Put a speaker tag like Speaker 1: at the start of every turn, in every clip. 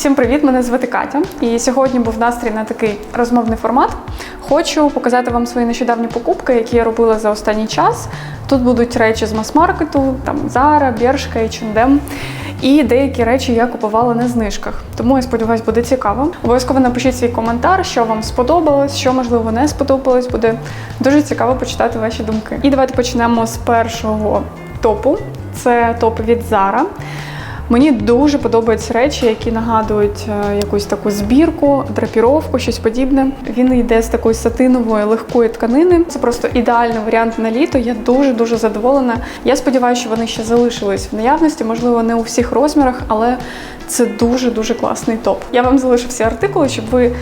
Speaker 1: Всім привіт! Мене звати Катя. І сьогодні був настрій на такий розмовний формат. Хочу показати вам свої нещодавні покупки, які я робила за останній час. Тут будуть речі з мас-маркету, там Zara, Bershka, H&M. І деякі речі я купувала на знижках. Тому я сподіваюся, буде цікаво. Обов'язково напишіть свій коментар, що вам сподобалось, що можливо не сподобалось. Буде дуже цікаво почитати ваші думки. І давайте почнемо з першого топу. Це топ від Zara. Мені дуже подобаються речі, які нагадують е, якусь таку збірку, драпіровку, щось подібне. Він йде з такої сатинової легкої тканини. Це просто ідеальний варіант на літо. Я дуже дуже задоволена. Я сподіваюся, що вони ще залишились в наявності. Можливо, не у всіх розмірах, але це дуже дуже класний топ. Я вам залишу всі артикули, щоб ви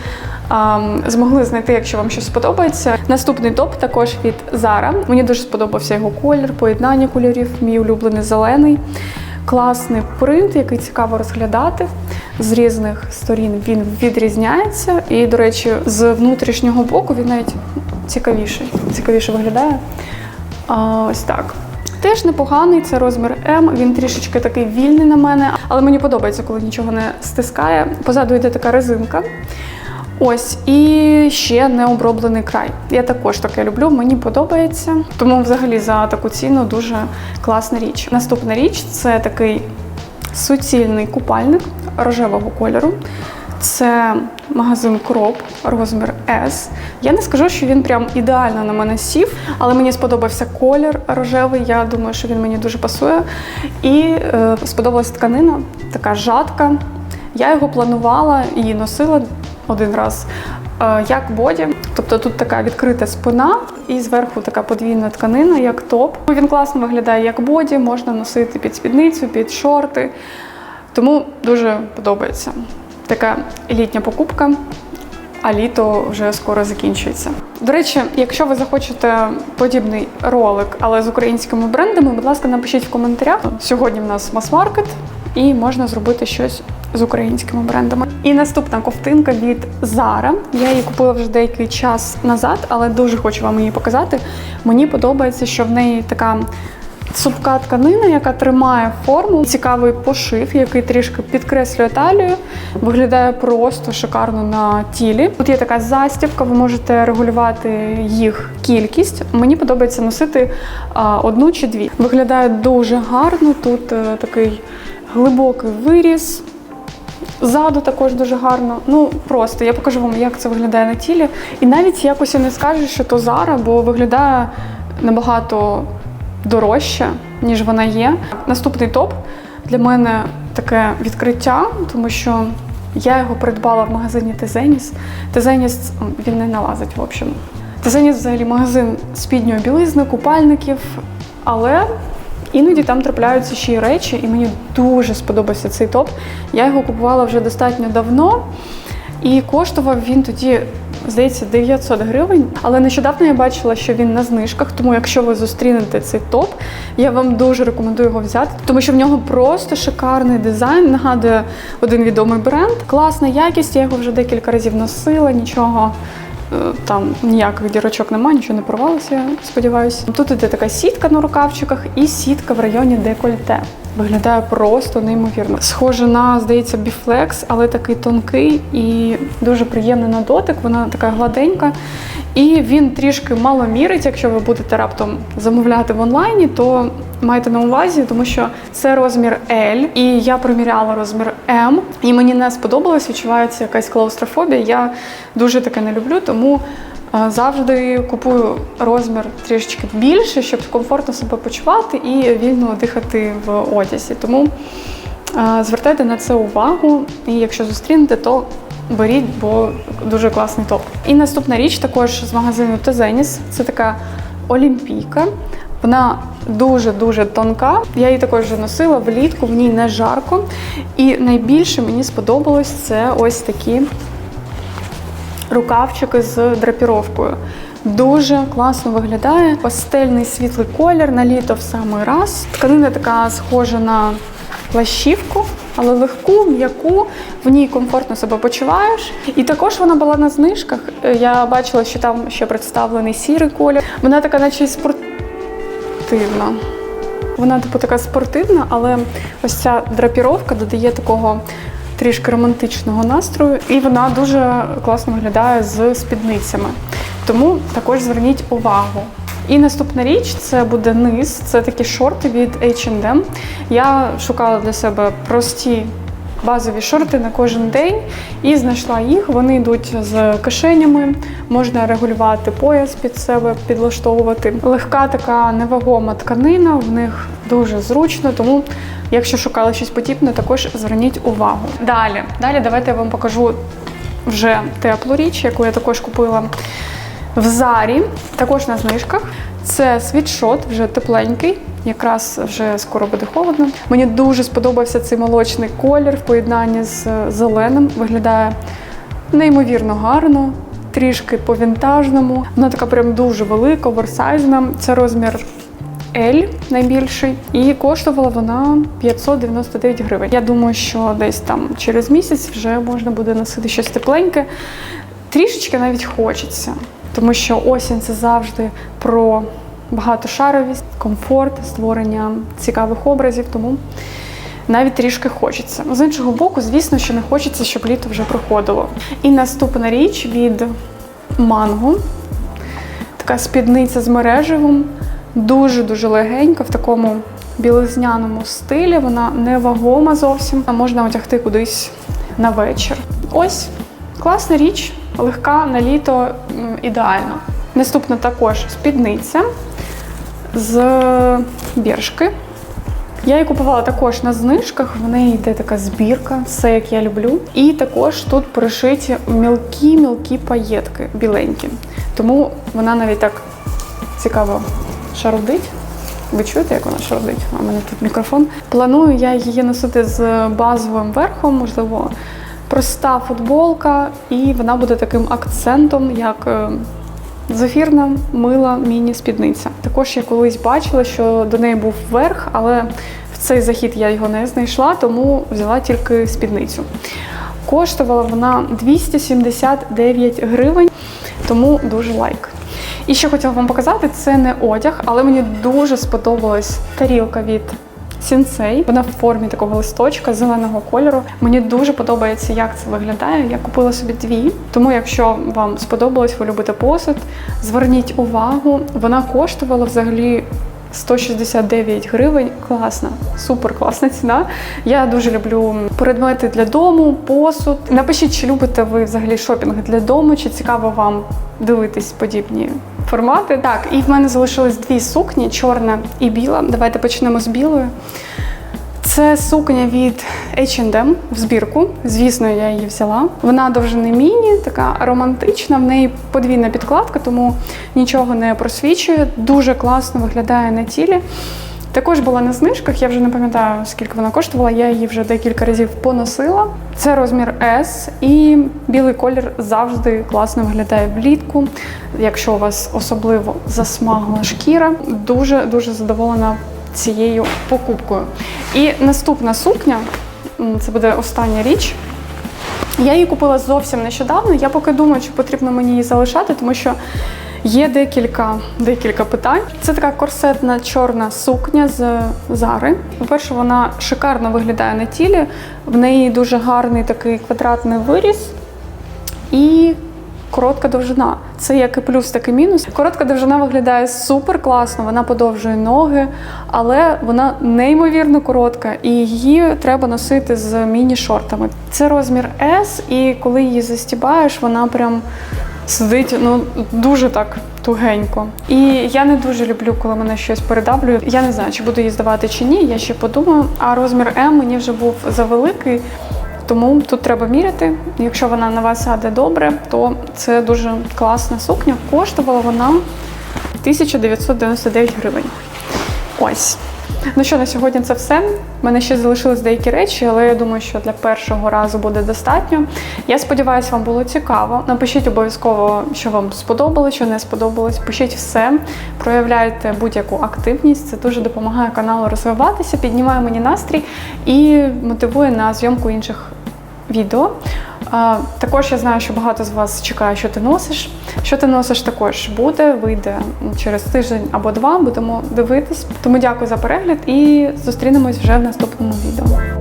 Speaker 1: змогли знайти, якщо вам щось сподобається. Наступний топ також від Zara. Мені дуже сподобався його колір, поєднання кольорів, мій улюблений зелений. Класний принт, який цікаво розглядати. З різних сторін він відрізняється. І, до речі, з внутрішнього боку він навіть цікавіший. Цікавіше виглядає. А, ось так. Теж непоганий, це розмір М. Він трішечки такий вільний на мене, але мені подобається, коли нічого не стискає. Позаду йде така резинка. Ось і ще не оброблений край. Я також таке люблю, мені подобається. Тому, взагалі, за таку ціну дуже класна річ. Наступна річ це такий суцільний купальник рожевого кольору. Це магазин Кроп, розмір S. Я не скажу, що він прям ідеально на мене сів, але мені сподобався колір рожевий. Я думаю, що він мені дуже пасує. І е, сподобалась тканина, така жатка. Я його планувала і носила один раз е, як боді. Тобто тут така відкрита спина і зверху така подвійна тканина, як топ. Він класно виглядає як боді, можна носити під спідницю, під шорти. Тому дуже подобається. Така літня покупка, а літо вже скоро закінчується. До речі, якщо ви захочете подібний ролик, але з українськими брендами, будь ласка, напишіть в коментарях. Сьогодні в нас мас-маркет і можна зробити щось з українськими брендами. І наступна ковтинка від Zara. Я її купила вже деякий час назад, але дуже хочу вам її показати. Мені подобається, що в неї така цупка тканина, яка тримає форму, цікавий пошив, який трішки підкреслює талію. Виглядає просто шикарно на тілі. Тут є така застібка, ви можете регулювати їх кількість. Мені подобається носити одну чи дві. Виглядає дуже гарно. Тут е, такий глибокий виріз. Ззаду також дуже гарно. Ну просто я покажу вам, як це виглядає на тілі. І навіть якось я не скажу, що то Зара, бо виглядає набагато дорожче, ніж вона є. Наступний топ для мене таке відкриття, тому що я його придбала в магазині Тезеніс. Тезеніс він не налазить, в общем. Тезеніс взагалі магазин спідньої білизни, купальників, але Іноді там трапляються ще й речі, і мені дуже сподобався цей топ. Я його купувала вже достатньо давно, і коштував він тоді, здається, 900 гривень. Але нещодавно я бачила, що він на знижках. Тому, якщо ви зустрінете цей топ, я вам дуже рекомендую його взяти, тому що в нього просто шикарний дизайн. Нагадує один відомий бренд. Класна якість. Я його вже декілька разів носила, нічого. Е, Там ніяких дірочок немає, нічого не порвалося, я сподіваюся. Тут іде така сітка на рукавчиках і сітка в районі декольте. Виглядає просто неймовірно. Схоже на, здається, біфлекс, але такий тонкий і дуже приємний на дотик. Вона така гладенька. І він трішки мало мірить. Якщо ви будете раптом замовляти в онлайні, то майте на увазі, тому що це розмір L, і я приміряла розмір M, і мені не сподобалось, відчувається якась клаустрофобія. Я дуже таке не люблю, тому е, завжди купую розмір трішечки більше, щоб комфортно себе почувати і вільно дихати в одязі. Тому е, звертайте на це увагу, і якщо зустрінете, то беріть, бо дуже класний топ. І наступна річ також з магазину Тезеніс. Це така олімпійка. Вона дуже-дуже тонка. Я її також вже носила влітку, в ній не жарко. І найбільше мені сподобалось це ось такі рукавчики з драпіровкою. Дуже класно виглядає. Пастельний світлий колір на літо в самий раз. Тканина така схожа на плащівку, але легку, м'яку, в ній комфортно себе почуваєш. І також вона була на знижках. Е, Я бачила, що там ще представлений сірий колір. Вона така, наче й спортивна. Вона, типу, така спортивна, але ось ця драпіровка додає такого трішки романтичного настрою, і вона дуже класно виглядає з спідницями. Тому також зверніть увагу. І наступна річ це буде низ. Це такі шорти від H&M. Я шукала для себе прості базові шорти на кожен день і знайшла їх. Вони йдуть з кишенями, можна регулювати пояс під себе, підлаштовувати. Легка така невагома тканина, в них дуже зручно, тому. Якщо шукали щось подібне, також зверніть увагу. Далі, далі давайте я вам покажу вже теплу річ, яку я також купила в Зарі, також на знижках. Це світшот, вже тепленький, якраз вже скоро буде холодно. Мені дуже сподобався цей молочний колір в поєднанні з зеленим. Виглядає неймовірно гарно, трішки по-вінтажному. Вона така прям дуже велика, оверсайзна. Це розмір L найбільший, і коштувала вона 599 гривень. Я думаю, що десь там через місяць вже можна буде носити щось тепленьке. Трішечки навіть хочеться, тому що осінь це завжди про багатошаровість, комфорт, створення цікавих образів. Тому навіть трішки хочеться. З іншого боку, звісно, що не хочеться, щоб літо вже проходило. І наступна річ від манго. Така спідниця з мережевим, дуже-дуже легенька, в такому білизняному стилі. Вона не вагома зовсім, а можна одягти кудись на вечір. Ось класна річ, легка на літо ідеально. Наступна також спідниця з біршки. Я її купувала також на знижках. В неї йде така збірка, все як я люблю. І також тут пришиті мілкі-мілкі паєтки біленькі. Тому вона навіть так цікаво шарудить. Ви чуєте, як вона шарудить? А в мене тут мікрофон. Планую я її носити з базовим верхом, можливо, проста футболка, і вона буде таким акцентом, як е, Зефірна мила міні-спідниця. Також я колись бачила, що до неї був верх, але в цей захід я його не знайшла, тому взяла тільки спідницю. Коштувала вона 279 гривень, тому дуже лайк. І що хотіла вам показати, це не одяг, але мені дуже сподобалась тарілка від Сінсей. Вона в формі такого листочка зеленого кольору. Мені дуже подобається, як це виглядає. Я купила собі дві. Тому, якщо вам сподобалось, ви любите посуд, зверніть увагу. Вона коштувала взагалі. 169 гривень, класна, супер класна ціна. Я дуже люблю предмети для дому, посуд. Напишіть, чи любите ви взагалі шопінг для дому, чи цікаво вам дивитись подібні формати. Так, і в мене залишились дві сукні: чорна і біла. Давайте почнемо з білої. Це сукня від H&M в збірку. Звісно, я її взяла. Вона довжини міні, така романтична. В неї подвійна підкладка, тому нічого не просвічує. Дуже класно виглядає на тілі. Також була на знижках, я вже не пам'ятаю, скільки вона коштувала. Я її вже декілька разів поносила. Це розмір S, і білий колір завжди класно виглядає влітку. Якщо у вас особливо засмагла шкіра, дуже дуже задоволена цією покупкою. І наступна сукня це буде остання річ. Я її купила зовсім нещодавно. Я поки думаю, чи потрібно мені її залишати, тому що є декілька, декілька питань. Це така корсетна чорна сукня з зари. По-перше, вона шикарно виглядає на тілі. В неї дуже гарний такий квадратний виріс. І коротка довжина. Це як і плюс, так і мінус. Коротка довжина виглядає супер класно, вона подовжує ноги, але вона неймовірно коротка, і її треба носити з міні-шортами. Це розмір S, і коли її застібаєш, вона прям. Сидить ну дуже так тугенько. І я не дуже люблю, коли мене щось передавлює. Я не знаю, чи буду її здавати чи ні. Я ще подумаю. А розмір М мені вже був завеликий. Тому тут треба міряти. Якщо вона на вас сяде добре, то це дуже класна сукня. Коштувала вона 1999 гривень. Ось. Ну що, на сьогодні це все. У мене ще залишились деякі речі, але я думаю, що для першого разу буде достатньо. Я сподіваюся, вам було цікаво. Напишіть обов'язково, що вам сподобалось, що не сподобалось. Пишіть все, проявляйте будь-яку активність. Це дуже допомагає каналу розвиватися, піднімає мені настрій і мотивує на зйомку інших відео. А, Також я знаю, що багато з вас чекає, що ти носиш. Що ти носиш, також буде, вийде через тиждень або два. Будемо дивитись. Тому дякую за перегляд і зустрінемось вже в наступному відео.